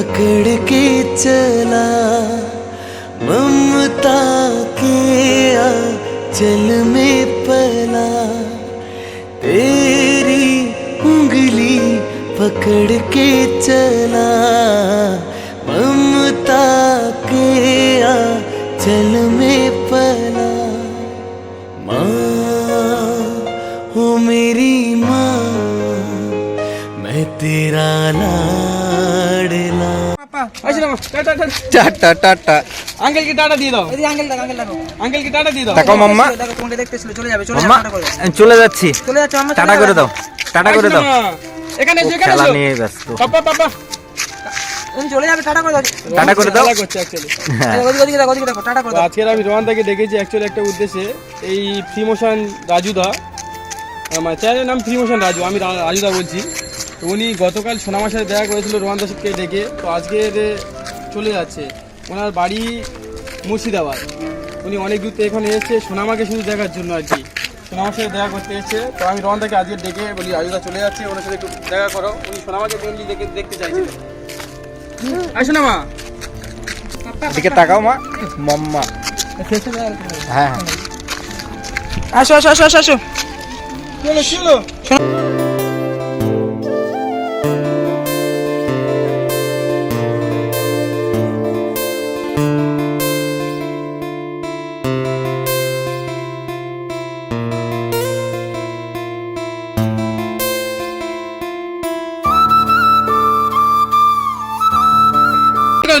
पकड़ के चला ममता के आंचल में पला। तेरी उंगली पकड़ के चला। টাটা টাটা আঙ্কেল কি টাটা দিয়ে দাও। এদিকে আঙ্কেল দেখো আঙ্কেল দেখো। আঙ্কেল কি টাটা দিয়ে দাও। তাকাও মাম্মা। দেখো তোমাকে দেখতেছিল চলে যাবে চলে মাম্মা যাবে টাটা করে দাও। আমি চলে যাচ্ছি। চলে যাচ্ছে মাম্মা টাটা করে দাও টাটা করে দাও। এখানে এসো এখানে এসো। নিয়ে ব্যস্ত। পাপা পাপা। তুমি চলে যাবে টাটা করে দাও। টাটা করে দাও। করছে অ্যাকচুয়ালি ওদিকে ওদিকে দেখো ওদিকে দেখো টাটা করে দাও। আজকের আমি অ্যাকচুয়ালি একটা উদ্দেশ্যে। এই ফ্রি মোশন রাজুদা আমার চ্যানেলের নাম ফ্রি মোশন রাজু আমি রাজুদা বলছি। তো উনি গতকাল সোনামার সাথে দেখা করেছিল রোহানদাকে ডেকে তো আজকে চলে যাচ্ছে। ওনার বাড়ি মুর্শিদাবাদ। উনি অনেক দূর থেকে এখানে এসেছে সোনামাকে শুধু দেখার জন্য আর কি। সোনামার সাথে দেখা করতে এসেছে। তো আমি রোহানদাকে আজকে ডেকে বলি রাজুদা চলে যাচ্ছে ওনার সাথে একটু দেখা করো। উনি সোনামাকে মেনলি দেখে দেখতে চাইছিলেন আই সোনামা। এদিকে তাকাও মা মাম্মা। হ্যাঁ হ্যাঁ। আসো আসো আসো আসো আসো। চলো চলো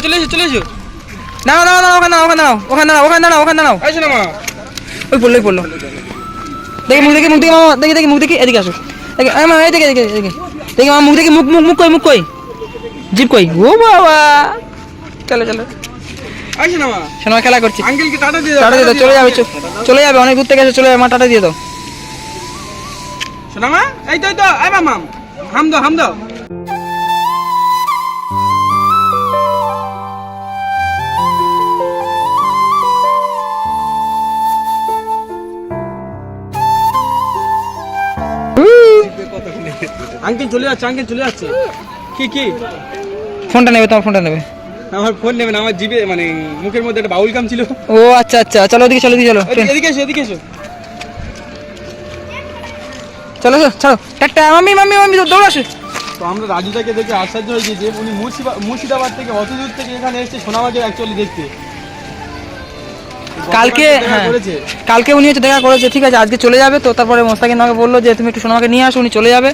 চলে এসো চলে এসো। নাও নাও নাও ওখানে নাও ওখানে নাও ওখানে নাও ওখানে নাও ওখানে মা ওই পড়ল ওই পড়ল। দেখি মুখ দেখি মুখ দেখি মামা দেখি দেখি মুখ দেখি এদিকে আসো। দেখি এই মামা এদিকে এদিকে এদিকে দেখি। মামা মুখ দেখি মুখ মুখ মুখ কই মুখ কই? জিপ কই? ও বাবা। চলো চলো। শোনো খেলা করছি। টাটা দিয়ে দাও চলে যাবে চলে যাবে অনেক দূর থেকে এসে চলে যাবে মা টাটা দিয়ে দাও। শোনা মা এই তো এই তো আই মাম। হাম দাও হাম দাও। আঙ্কেল চলে যাচ্ছে আঙ্কেল চলে যাচ্ছে। কি কি? ফোনটা নেবে তোমার ফোনটা নেবে। আমার ফোন নেবেন আমার জিবে মানে মুখের মধ্যে একটা বাউল কাম ছিল। ও আচ্ছা আচ্ছা চলো ওদিকে চলো ওদিকে চলো এদিকে- এসো এদিকে এসো। চলো চলো চলো। টাটা মাম্মি মাম্মি মাম্মি দৌড় আসো। তো আমরা রাজুদাকে দেখে আশ্চর্য হয়েছি যে উনি মুর্শিদাবাদ থেকে অত দূর থেকে এখানে এসেছে সোনামাকে অ্যাকচুয়ালি দেখতে। কালকে হ্যাঁ কালকে উনি হচ্ছে দেখা করেছে ঠিক আছে আজকে চলে যাবে তো তারপরে মোস্তাকিন আমাকে বলল যে তুমি একটু সোনামাকে নিয়ে আসো উনি চলে যাবে।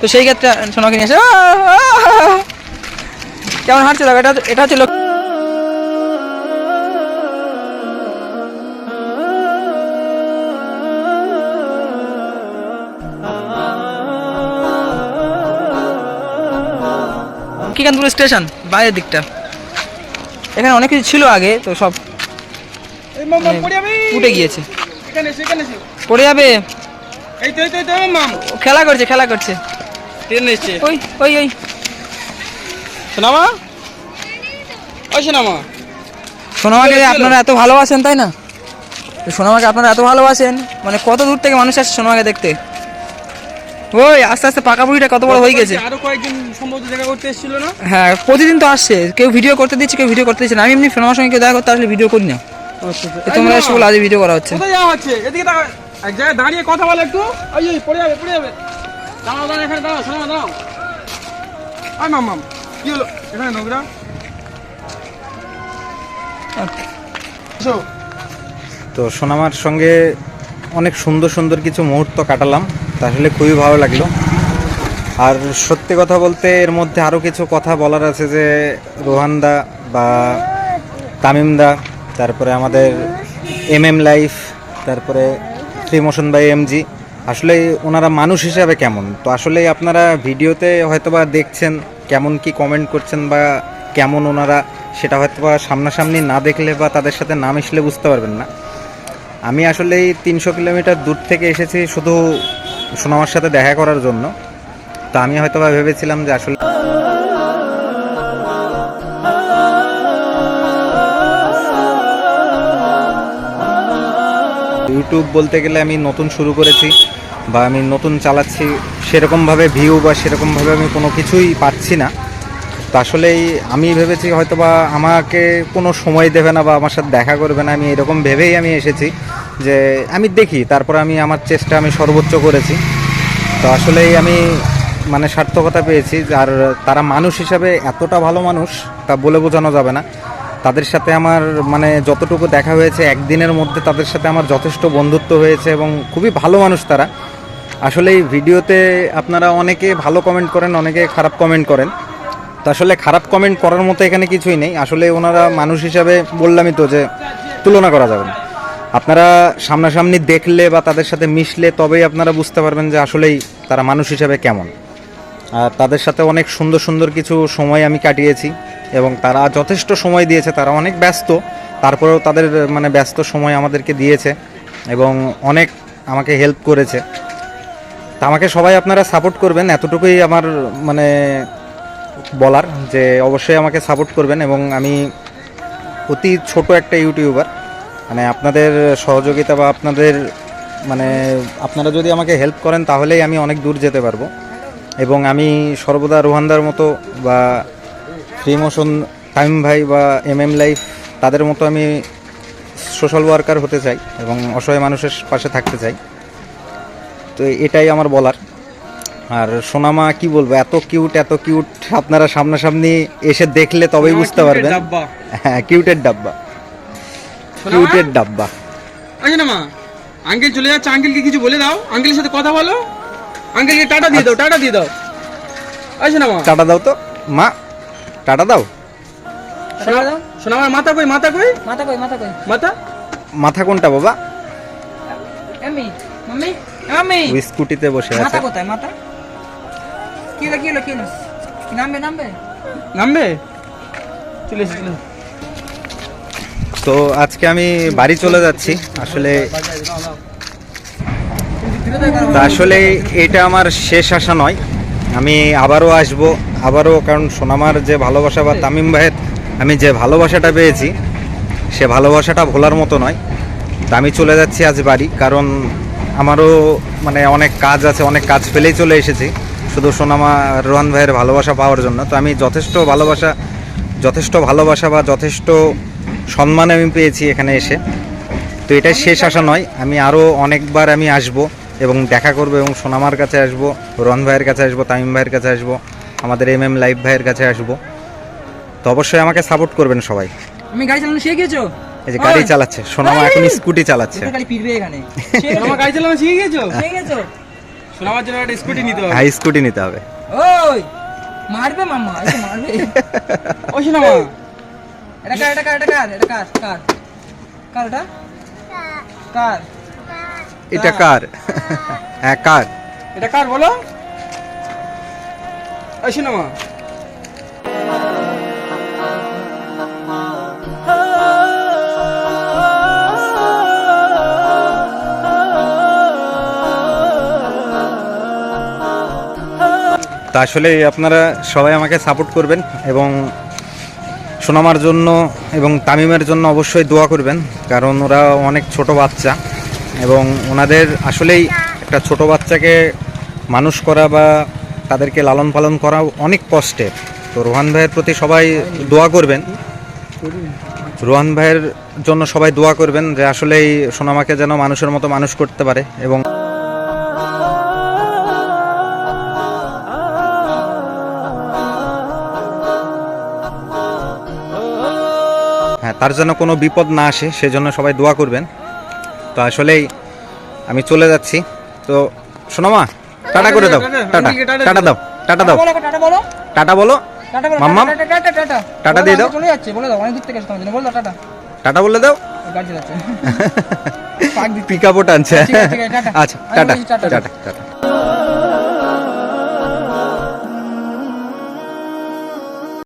তো সেই ক্ষেত্রে সোনাকে নিয়ে আসে কেমন হাঁটছে দেখো এটা এটা হচ্ছে লোক কিকানপুর স্টেশন বাইরের দিকটা। এখানে অনেক কিছু ছিল আগে তো সব উঠে গিয়েছে। পড়ে যাবে? খেলা করছে খেলা করছে। ওই ওই ওই। সোনামা? ওই সোনামা। সোনামাকে। আপনারা এত ভালোবাসেন তাই না? সোনামাকে আপনারা এত ভালোবাসেন মানে কত দূর থেকে মানুষ আসছে সোনামাকে দেখতে? ওই আস্তে আস্তে পাকা বুড়িটা কত বড় হয়ে গেছে। আরও কয়েকজন সম্ভবত দেখা করতে এসেছিল না? হ্যাঁ প্রতিদিন তো আসছে। কেউ ভিডিও করতে দিচ্ছে কেউ ভিডিও করতে দিচ্ছে না। আমি এমনি সোনামার সঙ্গে কেউ দেখা করতে আসলে ভিডিও করি না। তোমরা এসে বলে আজ ভিডিও করা হচ্ছে। কোথায় যাওয়া হচ্ছে? এদিকে তাকা এক জায়গায় দাঁড়িয়ে কথা বলে একটু। ওই ওই পড়ে যাবে পড়ে যাবে। দাঁড়াও দাঁড়াও এখানে দাঁড়াও শোনো দাঁড়াও। আই মাম মাম। কি হলো? এখানে নোংরা? তো সোনামার সঙ্গে অনেক সুন্দর সুন্দর কিছু মুহূর্ত কাটালাম। তা আসলে খুবই ভালো লাগল। আর সত্যি কথা বলতে এর মধ্যে আরও কিছু কথা বলার আছে যে রোহানদা বা তামিমদা তারপরে আমাদের এম এম লাইফ তারপরে ফ্রিমোশন বাই এমজি আসলে ওনারা মানুষ হিসাবে কেমন? তো আসলে আপনারা ভিডিওতে হয়তোবা দেখছেন কেমন কি কমেন্ট করছেন বা কেমন ওনারা, সেটা হয়তোবা সামনাসামনি না দেখলে বা তাদের সাথে না মিশলে বুঝতে পারবেন না। আমি আসলে এই তিনশো কিলোমিটার দূর থেকে এসেছি শুধু সোনামার সাথে দেখা করার জন্য। তো আমি হয়তোবা ভেবেছিলাম যে আসলে ইউটিউব বলতে গেলে আমি নতুন শুরু করেছি বা আমি নতুন চালাচ্ছি, সেরকমভাবে ভিউ বা সেরকমভাবে আমি কোনো কিছুই পাচ্ছি না। তো আসলেই আমি ভেবেছি হয়তো বা আমাকে কোনো সময় দেবে না বা আমার সাথে দেখা করবে না, আমি এরকম ভেবেই আমি এসেছি যে আমি দেখি, তারপর আমি আমার চেষ্টা আমি সর্বোচ্চ করেছি। তো আসলেই আমি মানে সার্থকতা পেয়েছি, আর তারা মানুষ হিসাবে এতটা ভালো মানুষ তা বলে বোঝানো যাবে না। তাদের সাথে আমার মানে যতটুকু দেখা হয়েছে, একদিনের মধ্যে তাদের সাথে আমার যথেষ্ট বন্ধুত্ব হয়েছে এবং খুবই ভালো মানুষ তারা। আসলে এই ভিডিওতে আপনারা অনেকে ভালো কমেন্ট করেন, অনেকে খারাপ কমেন্ট করেন। তো আসলে খারাপ কমেন্ট করার মতো এখানে কিছুই নেই। আসলে ওনারা মানুষ হিসাবে বললামই তো যে, তুলনা করা যাবে আপনারা সামনাসামনি দেখলে বা তাদের সাথে মিশলে তবেই আপনারা বুঝতে পারবেন যে আসলেই তারা মানুষ হিসাবে কেমন। আর তাদের সাথে অনেক সুন্দর সুন্দর কিছু সময় আমি কাটিয়েছি। এবং তারা যথেষ্ট সময় দিয়েছে, তারা অনেক ব্যস্ত। তারপরেও তাদের মানে ব্যস্ত সময় আমাদেরকে দিয়েছে এবং অনেক আমাকে হেল্প করেছে। তা আমাকে সবাই আপনারা সাপোর্ট করবেন, এতটুকুই আমার মানে বলার যে অবশ্যই আমাকে সাপোর্ট করবেন এবং আমি অতি ছোট একটা ইউটিউবার মানে আপনাদের সহযোগিতা বা আপনাদের মানে আপনারা যদি আমাকে হেল্প করেন তাহলেই আমি অনেক দূর যেতে পারব। এবং আমি সর্বদা রোহানদার মতো বা ফ্রি মোশন টাইম ভাই বা এম এম লাইফ তাদের মতো আমি সোশ্যাল ওয়ার্কার হতে চাই এবং অসহায় মানুষের পাশে থাকতে চাই। তো এটাই আমার বলার। আর সোনামা কি বলব এত কিউট এত কিউট আপনারা সামনাসামনি এসে দেখলে তবেই বুঝতে পারবেন। হ্যাঁ কিউটের ডাব্বা। কিউটের ডাব্বা। আচ্ছা মা আঙ্কেল চলে যাচ্ছে আঙ্কেলকে কিছু বলে দাও। আঙ্কেলের সাথে কথা বলো। আঙ্কেলকে টাটা দিয়ে দাও টাটা দিয়ে দাও। আচ্ছা না মা টাটা দাও তো। মা টাটা দাও। শোনা শোনা আমার মাথা কই মাথা কই? মাথা কই মাথা কই? মাথা? মাথা কোনটা বাবা? মাম্মি ওই স্কুটিতে বসে আছে। মাথা কোথায় মাথা? কি হলো কি হলো কি হলো? নামবে নামবে? নামবে? চলে এসে চলে তো আজকে আমি বাড়ি চলে যাচ্ছি। আসলে আসলে এটা আমার শেষ আশা নয়। আমি আবারও আসব, আবারও কারণ সোনামার যে ভালোবাসা বা তামিম ভাইয়ের আমি যে ভালোবাসাটা পেয়েছি, সে ভালোবাসাটা ভোলার মতো নয়। তা আমি চলে যাচ্ছি আজ বাড়ি, কারণ আমারও মানে অনেক কাজ আছে, অনেক কাজ ফেলেই চলে এসেছি, শুধু সোনামা রোহান ভাইয়ের ভালোবাসা পাওয়ার জন্য। তো আমি যথেষ্ট ভালোবাসা যথেষ্ট ভালোবাসা বা যথেষ্ট সম্মান আমি পেয়েছি এখানে এসে। তো এটাই শেষ আশা নয়, আমি আরও অনেকবার আমি আসব এবং দেখা করব এবং সোনামার কাছে আসব রন ভাইয়ের কাছে আসব তামিম ভাইয়ের কাছে আসব আমাদের এম এম লাইভ ভাইয়ের কাছে আসব। তো অবশ্যই আমাকে সাপোর্ট করবেন সবাই। আমি গাড়ি চালানো শিখে গেছো এই যে গাড়ি চালাচ্ছে সোনামা এখন স্কুটি চালাচ্ছে। গাড়ি ফিরবে এখানে। সোনামা গাড়ি চালানো শিখে গেছো শিখে গেছো সোনামার জন্য একটা স্কুটি নিতে হবে। হাই স্কুটি নিতে হবে। ওই। মারবে মাম্মা এসে মারবে। ও সোনামা। এটা কার এটা কার এটা কার এটা কার কার? কার এটা কার? এটা কার? হ্যাঁ কার? এটা কার বলো? ও সোনামা তা আসলে আপনারা সবাই আমাকে সাপোর্ট করবেন এবং সোনামার জন্য এবং তামিমের জন্য অবশ্যই দোয়া করবেন কারণ ওরা অনেক ছোট বাচ্চা। এবং ওনাদের আসলেই একটা ছোট বাচ্চাকে মানুষ করা বা তাদেরকে লালন পালন করা অনেক কষ্টের তো রোহান ভাইয়ের প্রতি সবাই দোয়া করবেন। রোহান ভাইয়ের জন্য সবাই দোয়া করবেন যে আসলেই সোনামাকে যেন মানুষের মতো মানুষ করতে পারে এবং হ্যাঁ তার যেন কোনো বিপদ না আসে, সেজন্য সবাই দোয়া করবেন। তো আসলেই আমি চলে যাচ্ছি। তো সোনামা টাটা করে দাও। টাটা টাটা দাও টাটা দাও। টাটা বলো টাটা টাটা দিয়ে দাও। চলে যাচ্ছে বলে দাও অনেক দূর থেকে এসে বলে দাও টাটা। টাটা বলে দাও। পাক আপও টানছে। আচ্ছা টাটা। টাটা। টাটা।